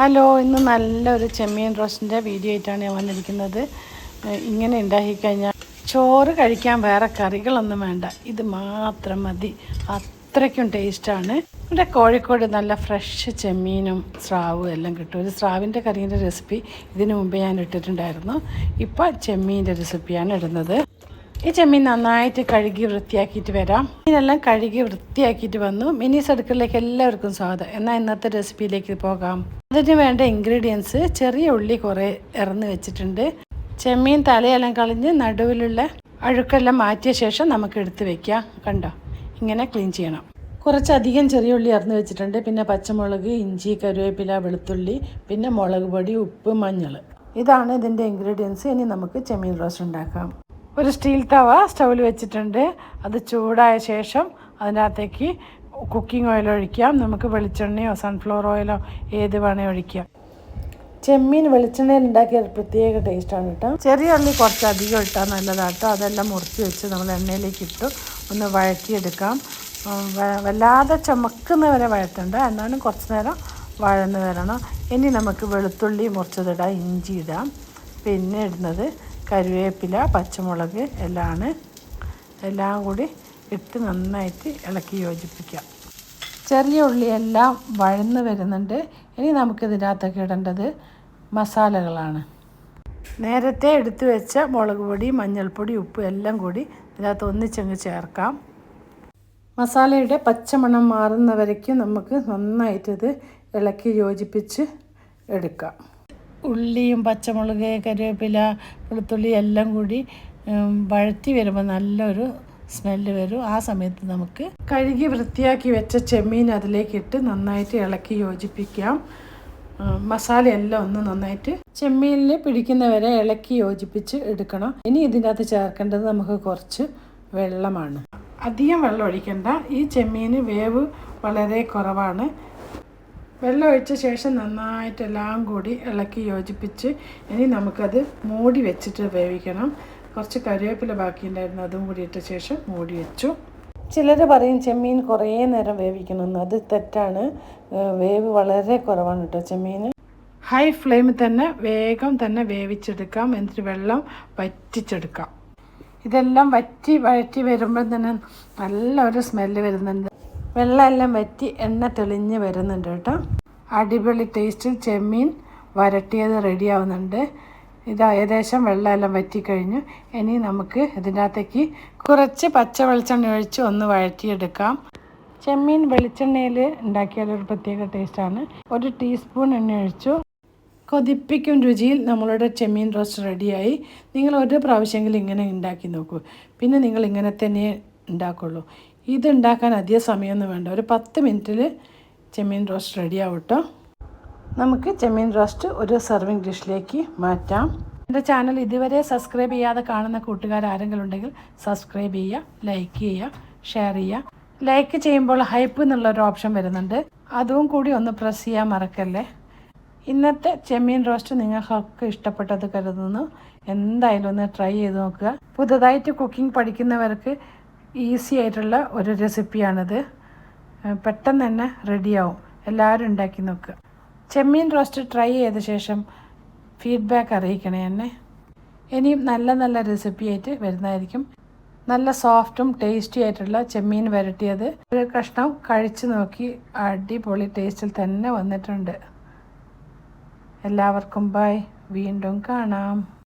Hello ഇന്ന് നല്ലൊരു ചെമ്മീൻ റോസ്റ്റിന്റെ video ആയിട്ടാണ് ഞാൻ വന്നിരിക്കുന്നത്. ഇങ്ങനെ ഉണ്ടാക്കിക്കഴിഞ്ഞാൽ ചോറ് കഴിക്കാൻ വേറെ കറികളൊന്നും വേണ്ട. ഇത് മാത്രം മതി. അത്രയ്ക്കും ടേസ്റ്റാണ്. ഇവിടെ കോഴിക്കോട് നല്ല ഫ്രഷ് ചെമ്മീനും സ്രാവും എല്ലാം കിട്ടും. ഒരു സ്രാവിന്റെ കറീന്റെ റെസിപ്പി ഇതിനു മുമ്പ് ഞാൻ ഇട്ടിട്ടുണ്ടായിരുന്നു. ഇപ്പോൾ ചെമ്മീന്റെ റെസിപ്പിയാണ് ഇടുന്നത്. ഈ ചെമ്മീൻ നന്നായിട്ട് കഴുകി വൃത്തിയാക്കിയിട്ട് വരാം. മീനെല്ലാം കഴുകി വൃത്തിയാക്കിയിട്ട് വന്നു. മിനി സർക്കിളിലേക്ക് എല്ലാവർക്കും സ്വാഗതം. എന്നാൽ ഇന്നത്തെ റെസിപ്പിയിലേക്ക് പോകാം. അതിന് വേണ്ട ഇൻഗ്രീഡിയൻസ് ചെറിയ ഉള്ളി കുറേ ഇറന്ന് വെച്ചിട്ടുണ്ട്. ചെമ്മീൻ തലയെല്ലാം കളഞ്ഞ് നടുവിലുള്ള അഴുക്കെല്ലാം മാറ്റിയ ശേഷം നമുക്ക് എടുത്ത് വെക്കാം. കണ്ടോ? ഇങ്ങനെ ക്ലീൻ ചെയ്യണം. കുറച്ചധികം ചെറിയ ഉള്ളി ഇറന്ന് വെച്ചിട്ടുണ്ട്. പിന്നെ പച്ചമുളക് ഇഞ്ചി കരുവേപ്പില വെളുത്തുള്ളി പിന്നെ മുളക് പൊടി ഉപ്പ് മഞ്ഞൾ. ഇതാണ് ഇതിന്റെ ഇൻഗ്രീഡിയൻസ്. ഇനി നമുക്ക് ചെമ്മീൻ റോസ്റ്റ് ഉണ്ടാക്കാം. ഒരു സ്റ്റീൽ തവ സ്റ്റൗവിൽ വെച്ചിട്ടുണ്ട്. അത് ചൂടായ ശേഷം അതിനകത്തേക്ക് കുക്കിംഗ് ഓയിൽ ഒഴിക്കാം. നമുക്ക് വെളിച്ചെണ്ണയോ സൺഫ്ലവർ ഓയിലോ ഏത് വേണേ ഒഴിക്കാം. ചെമ്മീൻ വെളിച്ചെണ്ണയിൽ ഉണ്ടാക്കിയ പ്രത്യേക ടേസ്റ്റാണ് കേട്ടോ. ചെറിയ ഉള്ളി കുറച്ച് അധികം ഇട്ടാൽ നല്ലതാണ് കേട്ടോ അതെല്ലാം മുറിച്ച് വെച്ച് നമ്മൾ എണ്ണയിലേക്ക് ഇട്ട്. ഒന്ന് വഴറ്റിയെടുക്കാം. വല്ലാതെ ചുമക്കുന്നവരെ വഴറ്റണ്ട. എന്നാലും കുറച്ച് നേരം വഴന്ന് വരണം. ഇനി നമുക്ക് വെളുത്തുള്ളി മുറിച്ചതിടാം. ഇഞ്ചി ഇടാം. പിന്നെ ഇടുന്നത് കരുവേപ്പില പച്ചമുളക് എല്ലാമാണ് എല്ലാം കൂടി ഇട്ട് നന്നായിട്ട് ഇളക്കി യോജിപ്പിക്കാം. ചെറിയ ഉള്ളിയെല്ലാം വഴന്ന് വരുന്നുണ്ട്. ഇനി നമുക്കിതിനകത്തൊക്കെ ഇടേണ്ടത് മസാലകളാണ്. നേരത്തെ എടുത്തു വെച്ച മുളക് പൊടി മഞ്ഞൾപ്പൊടി ഉപ്പ് എല്ലാം കൂടി ഇതിനകത്ത് ഒന്നിച്ചങ്ങ് ചേർക്കാം. മസാലയുടെ പച്ചമണം മാറുന്നവരേക്കും നമുക്ക് നന്നായിട്ട് ഇത് ഇളക്കി യോജിപ്പിച്ച് എടുക്കാം. ഉള്ളിയും പച്ചമുളക് കറിവേപ്പില വെളുത്തുള്ളി എല്ലാം കൂടി വഴറ്റി വരുമ്പോൾ നല്ലൊരു സ്മെല്ല് വരും. ആ സമയത്ത് നമുക്ക് കഴുകി വൃത്തിയാക്കി വെച്ച ചെമ്മീൻ അതിലേക്കിട്ട് നന്നായിട്ട് ഇളക്കി യോജിപ്പിക്കാം. മസാല എല്ലാം ഒന്ന് നന്നായിട്ട് ചെമ്മീനിൽ പിടിക്കുന്നവരെ ഇളക്കി യോജിപ്പിച്ച് എടുക്കണം. ഇനി ഇതിനകത്ത് ചേർക്കേണ്ടത് നമുക്ക് കുറച്ച് വെള്ളമാണ്. അധികം വെള്ളം ഒഴിക്കണ്ട. ഈ ചെമ്മീന് വേവ് വളരെ കുറവാണ്. വെള്ളം ഒഴിച്ച ശേഷം നന്നായിട്ട് എല്ലാം കൂടി ഇളക്കി യോജിപ്പിച്ച് ഇനി നമുക്കത് മൂടി വെച്ചിട്ട് വേവിക്കണം. കുറച്ച് കറിവേപ്പില ബാക്കിയുണ്ടായിരുന്നു അതും കൂടി ഇട്ട ശേഷം മൂടി വെച്ചു. ചിലർ പറയും ചെമ്മീൻ കുറേ നേരം വേവിക്കണമെന്ന്. അത് തെറ്റാണ്. വേവ് വളരെ കുറവാണ് കേട്ടോ ചെമ്മീൻ ഹൈ ഫ്ലെയിമിൽ തന്നെ വേഗം തന്നെ വേവിച്ചെടുക്കാം. എന്നിട്ട് വെള്ളം വറ്റിച്ചെടുക്കാം. ഇതെല്ലാം വറ്റി വഴറ്റി വരുമ്പോൾ തന്നെ നല്ല ഒരു സ്മെല്ല് വരുന്നുണ്ട്. വെള്ളമെല്ലാം വറ്റി എണ്ണ തെളിഞ്ഞ് വരുന്നുണ്ട് കേട്ടോ. അടിപൊളി ടേസ്റ്റിൽ ചെമ്മീൻ വരട്ടിയത് റെഡിയാവുന്നുണ്ട് ഇത് ഏകദേശം വെള്ളമെല്ലാം വറ്റിക്കഴിഞ്ഞു. ഇനി നമുക്ക് ഇതിനകത്തേക്ക് കുറച്ച് പച്ച വെളിച്ചെണ്ണ ഒഴിച്ച് ഒന്ന് വഴറ്റിയെടുക്കാം. ചെമ്മീൻ വെളിച്ചെണ്ണയിൽ ഉണ്ടാക്കിയാൽ ഒരു പ്രത്യേക ടേസ്റ്റാണ് ഒരു ടീസ്പൂൺ എണ്ണ ഒഴിച്ചു. കൊതിപ്പിക്കും രുചിയിൽ നമ്മളുടെ ചെമ്മീൻ റോസ്റ്റ് റെഡിയായി നിങ്ങൾ ഒരു പ്രാവശ്യമെങ്കിലും ഇങ്ങനെ ഉണ്ടാക്കി നോക്കൂ. പിന്നെ നിങ്ങൾ ഇങ്ങനെ തന്നെ ഉണ്ടാക്കുള്ളൂ. ഇത് ഉണ്ടാക്കാൻ അധികം സമയമൊന്നും വേണ്ട. ഒരു പത്ത് മിനിറ്റിൽ ചെമ്മീൻ റോസ്റ്റ് റെഡിയാവും കേട്ടോ നമുക്ക് ചെമ്മീൻ റോസ്റ്റ് ഒരു സെർവിങ് ഡിഷിലേക്ക് മാറ്റാം. എന്റെ ചാനൽ ഇതുവരെ സബ്സ്ക്രൈബ് ചെയ്യാതെ കാണുന്ന കൂട്ടുകാർ ആരെങ്കിലും ഉണ്ടെങ്കിൽ സബ്സ്ക്രൈബ് ചെയ്യുക ലൈക്ക് ചെയ്യുക ഷെയർ ചെയ്യുക. ലൈക്ക് ചെയ്യുമ്പോൾ ഹൈപ്പ് എന്നുള്ളൊരു ഓപ്ഷൻ വരുന്നുണ്ട്. അതും കൂടി ഒന്ന് പ്രസ് ചെയ്യാൻ മറക്കല്ലേ? ഇന്നത്തെ ചെമ്മീൻ റോസ്റ്റ് നിങ്ങൾക്കൊക്കെ ഇഷ്ടപ്പെട്ടത് കരുതുന്നു. എന്തായാലും ഒന്ന് ട്രൈ ചെയ്ത് നോക്കുക. പുതുതായിട്ട് കുക്കിംഗ് പഠിക്കുന്നവർക്ക് ഈസി ആയിട്ടുള്ള ഒരു റെസിപ്പിയാണിത്. പെട്ടെന്ന് തന്നെ റെഡിയാവും. എല്ലാവരും ഉണ്ടാക്കി നോക്കുക ചെമ്മീൻ റോസ്റ്റ് ട്രൈ ചെയ്ത ശേഷം ഫീഡ്ബാക്ക് അറിയിക്കണേ എന്നെ. ഇനിയും നല്ല നല്ല റെസിപ്പി ആയിട്ട് വരുന്നതായിരിക്കും. നല്ല സോഫ്റ്റും ടേസ്റ്റി ആയിട്ടുള്ള ചെമ്മീൻ വരട്ടിയത്. ഒരു കഷ്ണം കഴിച്ചു നോക്കി അടിപൊളി ടേസ്റ്റിൽ തന്നെ വന്നിട്ടുണ്ട്. എല്ലാവർക്കും ബൈ വീണ്ടും കാണാം.